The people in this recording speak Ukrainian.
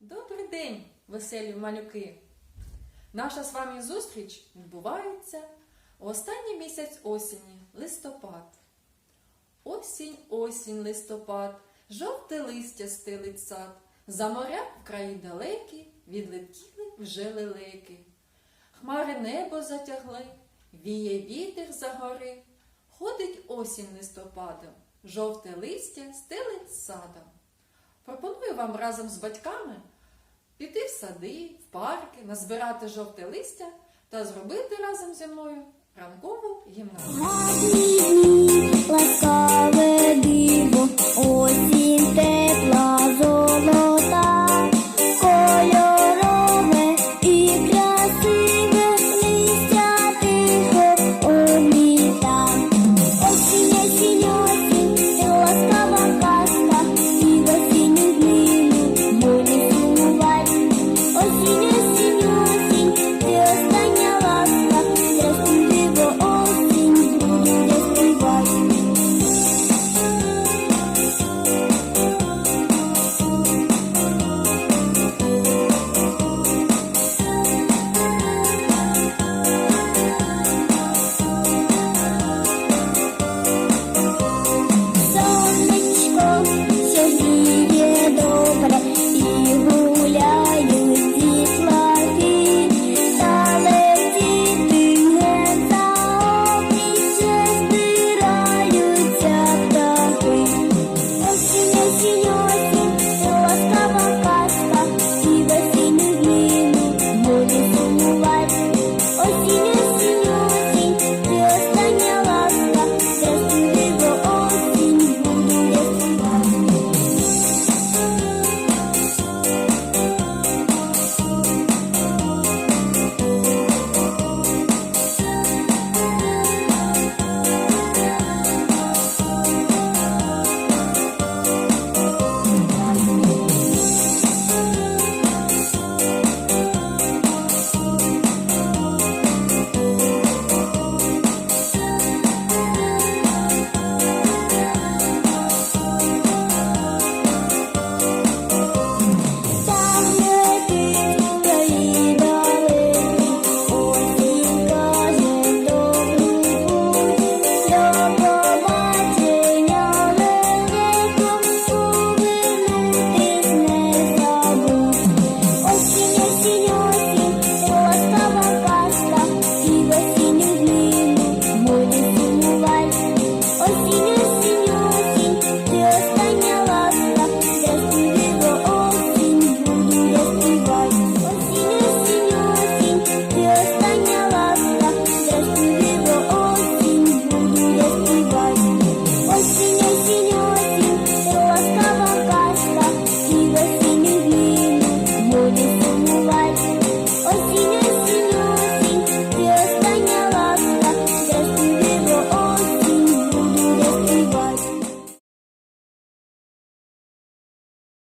Добрий день, веселі малюки! Наша з вами зустріч відбувається у останній місяць осені, листопад. Осінь, осінь, листопад, жовте листя стелить сад, за моря в краї далекі відлетіли вже лелеки. Хмари небо затягли, віє вітер за гори, ходить осінь листопадом, жовте листя стелить садом. Пропоную вам разом з батьками піти в сади, в парки, назбирати жовте листя та зробити разом зі мною ранкову гімнастику.